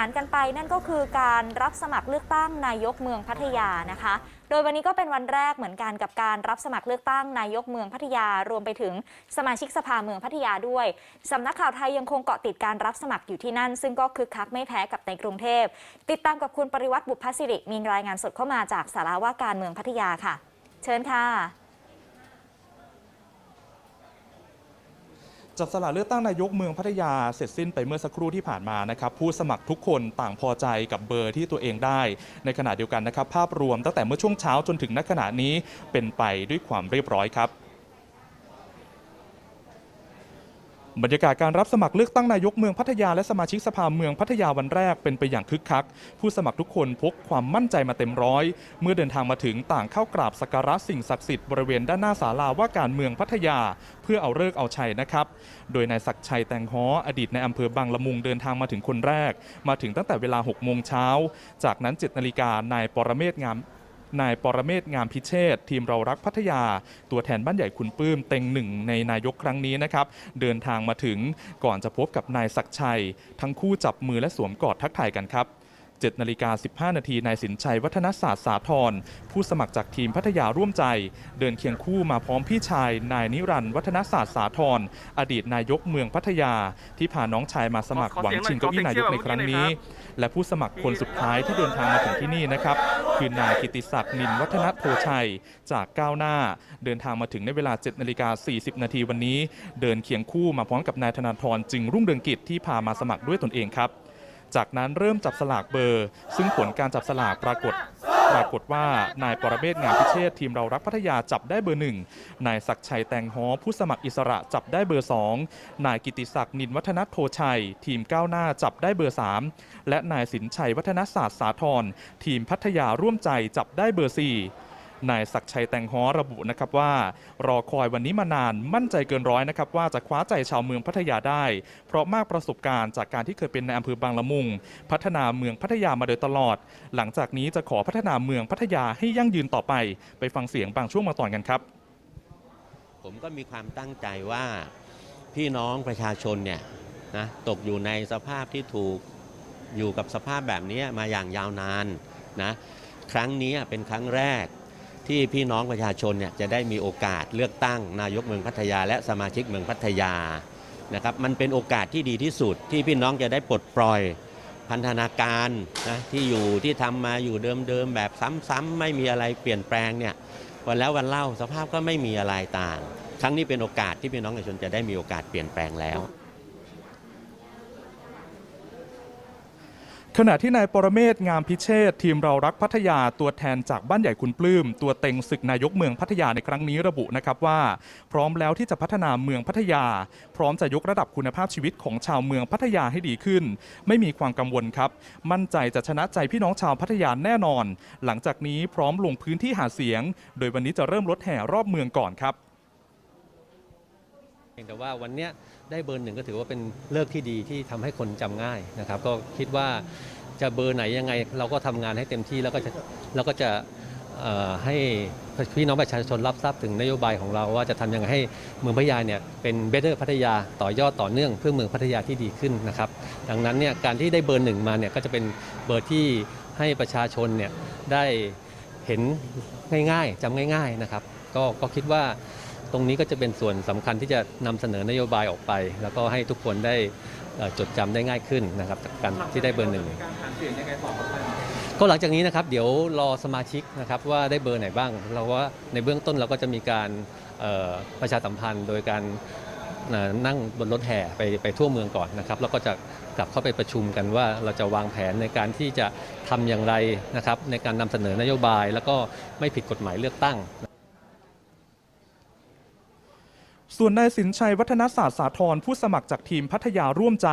านกันไปนั่นก็คือการรับสมัครเลือกตั้งนายกเมืองพัทยานะคะ โดยวันนี้ก็เป็นวันแรกเหมือนกันกับการรับสมัครเลือกตั้งนายกเมืองพัทยารวมไปถึงสมาชิกสภาเมืองพัทยาด้วยสำนักข่าวไทยยังคงเกาะติดการรับสมัครอยู่ที่นั่น ซึ่งก็คึกคักไม่แพ้กับในกรุงเทพ ติดตามกับคุณปริวัติบุพสิริมีรายงานสดเข้ามาจากสาราว่าการเมืองพัทยาค่ะ เชิญค่ะ จับสลากเลือกตั้งนายกเมืองพัทยาเสร็จสิ้นไปเมื่อสักครู่ที่ผ่านมานะครับผู้สมัครทุกคนต่างพอใจกับเบอร์ที่ตัวเองได้ ในขณะเดียวกันนะครับ ภาพรวมตั้งแต่เมื่อช่วงเช้าจนถึงณขณะนี้เป็นไปด้วยความเรียบร้อยครับ บรรยากาศการรับสมัครเลือกตั้งนายกเมืองพัทยาและสมาชิกสภาเมืองพัทยาวันแรกเป็นไปอย่างคึกคัก ผู้สมัครทุกคนพกความมั่นใจมาเต็มร้อย เมื่อเดินทางมาถึงต่างเข้ากราบสักการะสิ่งศักดิ์สิทธิ์บริเวณด้านหน้าศาลาว่าการเมืองพัทยา เพื่อเอาเลิกเอาชัยนะครับ โดยนายศักชัยแตงฮ้ออดีตในอำเภอบางละมุงเดินทางมาถึงคนแรก มาถึงตั้งแต่เวลา6โมงเช้าจากนั้น7นาฬิกานายปรเมศงาม นายปรเมศงามพิเชษทีมเรารักพัทยา ตัวแทนบ้านใหญ่คุณปื้มเต็งหนึ่งในนายกครั้งนี้นะครับ เดินทางมาถึงก่อนจะพบกับนายศักชัย ทั้งคู่จับมือและสวมกอดทักทายกันครับ 7นาฬิกา15 นาทีนายสินชัยวัฒนศาสตร์สาธรผู้สมัครจากทีมพัทยาร่วมใจ เดินเคียงคู่มาพร้อมพี่ชาย นายนิรันดร์วัฒนศาสตร์สาธรอดีตนายกเมืองพัทยา ที่พาน้องชายมาสมัครหวังชิงเก้าอี้นายกในครั้งนี้ และผู้สมัครคนสุดท้ายที่เดินทางมาถึงที่นี่นะครับ คือนายกิติศักดิ์นินวัฒนโพชัยจากก้าวหน้า เดินทางมาถึงในเวลา7นาฬิกา40 นาทีวันนี้ เดินเคียงคู่มาพร้อมกับนายธนาธรจึงรุ่งเรืองกิจที่พามาสมัครด้วยตนเองครับ จากนั้นเริ่มจับสลากเบอร์ ซึ่งผลการจับสลากปรากฏ ปรากฏว่านายปรเมศงามพิเชษทีมเรารักพัทยาจับได้เบอร์หนึ่งนายศักชัยแตงฮ้อผู้สมัครอิสระจับได้เบอร์สองนายกิติศักดิ์นินวัฒนโพชัย ทีมก้าวหน้าจับได้เบอร์สามและนายสินชัยวัฒนศาสตร์สาธรทีมพัทยาร่วมใจจับได้เบอร์สี่ นายศักชัยแตงฮ้อระบุนะครับว่ารอคอยวันนี้มานานมั่นใจเกินร้อยนะครับว่าจะคว้าใจชาวเมืองพัทยาได้ เพราะมากประสบการณ์จากการที่เคยเป็นในอำเภอบางละมุง พัฒนาเมืองพัทยามาโดยตลอด หลังจากนี้จะขอพัฒนาเมืองพัทยาให้ยั่งยืนต่อไป ไปฟังเสียงบางช่วงบางตอนกันครับ ผมก็มีความตั้งใจว่าพี่น้องประชาชนเนี่ยนะตกอยู่ในสภาพที่ถูกอยู่กับสภาพแบบนี้มาอย่างยาวนานนะครั้งนี้เป็นครั้งแรก ที่พี่น้องประชาชนเนี่ยจะได้มีโอกาสเลือกตั้งนายกเมืองพัทยา และสมาชิกเมืองพัทยานะครับมันเป็นโอกาสที่ดีที่สุดที่พี่น้องจะได้ปลดปล่อยพันธนาการนะที่อยู่ที่ทำมาอยู่เดิมๆแบบซ้ำๆไม่มีอะไรเปลี่ยนแปลงเนี่ยวันแล้ววันเล่าสภาพก็ไม่มีอะไรต่าง ครั้งนี้เป็นโอกาสที่พี่น้องประชาชนจะได้มีโอกาสเปลี่ยนแปลงแล้ว ขณะที่นายปรเมศงามพิเชษทีมเรารักพัทยาตัวแทนจากบ้านใหญ่คุณปลื้มตัวเต็งศึกนายกเมืองพัทยาในครั้งนี้ระบุนะครับว่า พร้อมแล้วที่จะพัฒนาเมืองพัทยา พร้อมจะยกระดับคุณภาพชีวิตของชาวเมืองพัทยาให้ดีขึ้น ไม่มีความกังวลครับ มั่นใจจะชนะใจพี่น้องชาวพัทยาแน่นอน หลังจากนี้พร้อมลงพื้นที่หาเสียง โดยวันนี้จะเริ่มรถแห่รอบเมืองก่อนครับ แต่ว่าวันนี้ได้เบอร์หนึ่งก็ถือว่าเป็นเลิกที่ดีที่ทำให้คนจำง่ายนะครับ ก็คิดว่าจะเบอร์ไหนยังไง เราก็ทำงานให้เต็มที่แล้วก็จะแล้วก็จะให้พี่น้องประชาชนรับทราบถึงนโยบายของเราว่าจะทำยังไงให้เมืองพัทยาเนี่ยเป็นเบเ t อร์พัทยาต่อยอดต่อเนื่องเพื่อเมืองพัทยาที่ดีขึ้นนะครับ ดังนั้นเนี่ยการที่ได้เบอร์หนึ่งมาเนี่ยก็จะเป็นเบอร์ที่ให้ประชาชนเนี่ยได้เห็นง่ายๆจำง่าย ๆนะครับ ก็ก็คิดว่า ตรงนี้ก็จะเป็นส่วนสำคัญที่จะนำเสนอนโยบายออกไป แล้วก็ให้ทุกคนได้เอ่อจดจำได้ง่ายขึ้นนะครับจากการที่ได้เบอร์หนึ่งก็หลังจากนี้นะครับเดี๋ยวรอสมาชิกนะครับว่าได้เบอร์ไหนบ้าง เราว่าในเบื้องต้นเราก็จะมีการเอ่อประชาสัมพันธ์ โดยการเอ่อนั่งบนรถแห่ไปไปทั่วเมืองก่อนนะครับแล้วก็จะกลับเข้าไปประชุมกันว่าเราจะวางแผนในการที่จะทำอย่างไรนะครับในการนำเสนอนโยบาย แล้วก็ไม่ผิดกฎหมายเลือกตั้ง ส่วนนายสินชัยวัฒนศาสตร์สาธรผู้สมัครจากทีมพัทยาร่วมใจ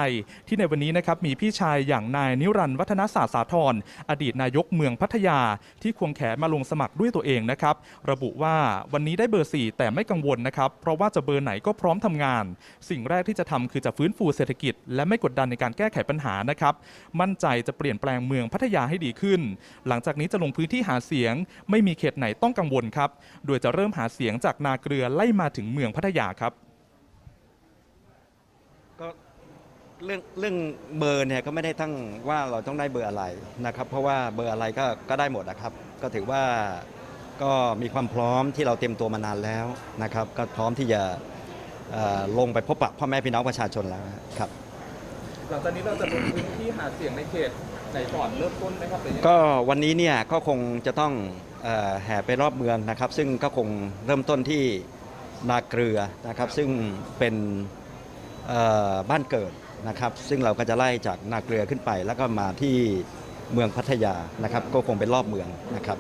ที่ในวันนี้นะครับมีพี่ชายอย่างนายนิรันดร์วัฒนศาสตร์สาธรอดีตนายกเมืองพัทยา ที่ควงแขนมาลงสมัครด้วยตัวเองนะครับระบุว่าวันนี้ได้เบอร์ 4 แต่ไม่กังวลนะครับเพราะว่าจะเบอร์ไหนก็พร้อมทำงาน สิ่งแรกที่จะทำคือจะฟื้นฟูเศรษฐกิจ และไม่กดดันในการแก้ไขปัญหานะครับมั่นใจจะเปลี่ยนแปลงเมืองพัทยาให้ดีขึ้น หลังจากนี้จะลงพื้นที่หาเสียง ไม่มีเขตไหนต้องกังวลครับโดยจะเริ่มหาเสียงจากนาเกลือไล่มาถึงเมืองพัทยาครับ ก็เรื่องเรื่องเบอร์เนี่ยก็ไม่ได้ตั้งว่าเราต้องได้เบอร์อะไรนะครับ เพราะว่าเบอร์อะไรก็ก็ได้หมดนะครับ ก็ถือว่าก็มีความพร้อมที่เราเตรียมตัวมานานแล้วนะครับ ก็พร้อมที่จะเอ่อลงไปพบปะพ่อแม่พี่น้องประชาชนแล้วครับ หลังจากนี้เราจะลงพื้นที่หาเสียงในเขตไหนก่อนเริ่มต้นไหมครับหรือยังไงก็วันนี้เนี่ยก็คงจะต้องเอ่อแห่ไปรอบเมืองนะครับ ซึ่งก็คงเริ่มต้นที่ นาเกลือนะครับซึ่งเป็นเอ่อบ้านเกิดนะครับ ซึ่งเราก็จะไล่จากนาเกลือขึ้นไป แล้วก็มาที่เมืองพัทยานะครับ ก็คงเป็นรอบเมืองนะครับ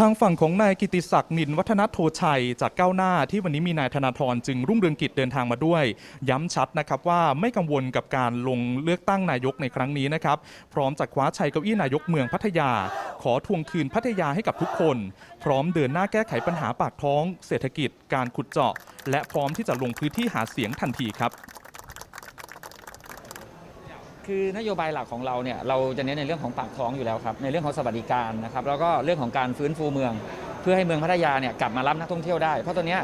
ทางฝั่งของนายกิติศักดิ์นินวัฒนโทชัย จากก้าวหน้าที่วันนี้มีนายธนาธรจึงรุ่งเรืองกิจเดินทางมาด้วย ย้ำชัดนะครับว่าไม่กังวลกับการลงเลือกตั้งนายกในครั้งนี้นะครับพร้อมจะคว้าชัยเก้าอี้นายกเมืองพัทยา ขอทวงคืนพัทยาให้กับทุกคน พร้อมเดินหน้าแก้ไขปัญหาปากท้อง เศรษฐกิจ การขุดเจาะ และพร้อมที่จะลงพื้นที่หาเสียงทันทีครับ คือนโยบายหลักของเราเนี่ยเราจะเน้นในเรื่องของปากท้องอยู่แล้วครับในเรื่องของสวัสดิการนะครับแล้วก็เรื่องของการฟื้นฟูเมือง เพื่อให้เมืองพัทยาเนี่ยกลับมารับนักท่องเที่ยวได้ เพราะตอนนี้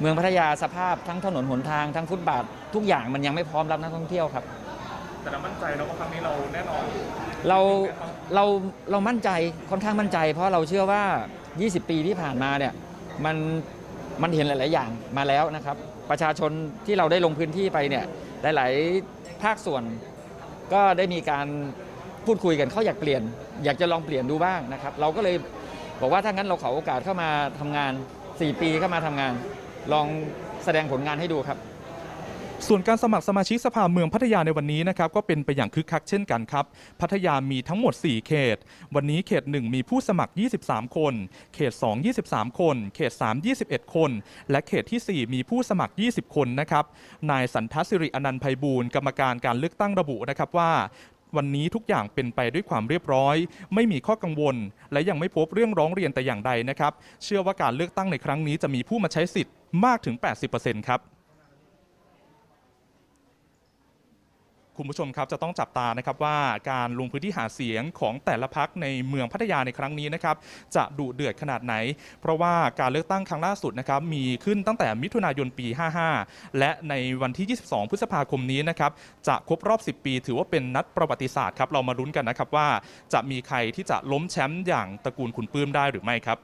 เมืองพัทยาสภาพทั้งถนนหนทางทั้งฟุตบาททุกอย่างมันยังไม่พร้อมรับนักท่องเที่ยวครับแต่เรามั่นใจนะว่าครั้งนี้เราแน่นอนเราเราเรามั่นใจค่อนข้างมั่นใจ เพราะเราเชื่อว่า 20 ปีที่ผ่านมาเนี่ยมันมันเห็นหลาย ๆ อย่างมาแล้วนะครับ ประชาชนที่เราได้ลงพื้นที่ไปเนี่ยหลาย ๆ ภาคส่วน ก็ได้มีการพูดคุยกันเขาอยากเปลี่ยน อยากจะลองเปลี่ยนดูบ้างนะครับ เราก็เลยบอกว่าถ้างั้นเราขอโอกาสเข้ามาทำงาน 4 ปีเข้ามาทำงาน ลองแสดงผลงานให้ดูครับ ส่วนการสมัครสมาชิกสภาเมืองพัทยาในวันนี้นะครับก็เป็นไปอย่างคึกคักเช่นกันครับ พัทยามีทั้งหมด 4 เขต วันนี้เขต 1 มีผู้สมัคร 23 คน เขต 2 23 คน เขต 3 21 คน และเขตที่ 4 มีผู้สมัคร 20 คนนะครับนายสันทัศน์สิริอนันต์ไพบูลย์กรรมการการเลือกตั้งระบุนะครับว่าวันนี้ทุกอย่างเป็นไปด้วยความเรียบร้อย ไม่มีข้อกังวล และยังไม่พบเรื่องร้องเรียนแต่อย่างใดนะครับ เชื่อว่าการเลือกตั้งในครั้งนี้จะมีผู้มาใช้สิทธิ์มากถึง 80%ครับ คุณผู้ชมครับจะต้องจับตานะครับว่าการลงพื้นที่หาเสียงของแต่ละพักในเมืองพัทยาในครั้งนี้นะครับจะดุเดือดขนาดไหน เพราะว่าการเลือกตั้งครั้งล่าสุดนะครับมีขึ้นตั้งแต่มิถุนายนปี 55 และในวันที่ 22 พฤษภาคมนี้นะครับจะครบรอบ 10 ปี ถือว่าเป็นนัดประวัติศาสตร์ครับเรามาลุ้นกันนะครับว่าจะมีใครที่จะล้มแชมป์อย่างตระกูลคุณปื้มได้หรือไม่ครับ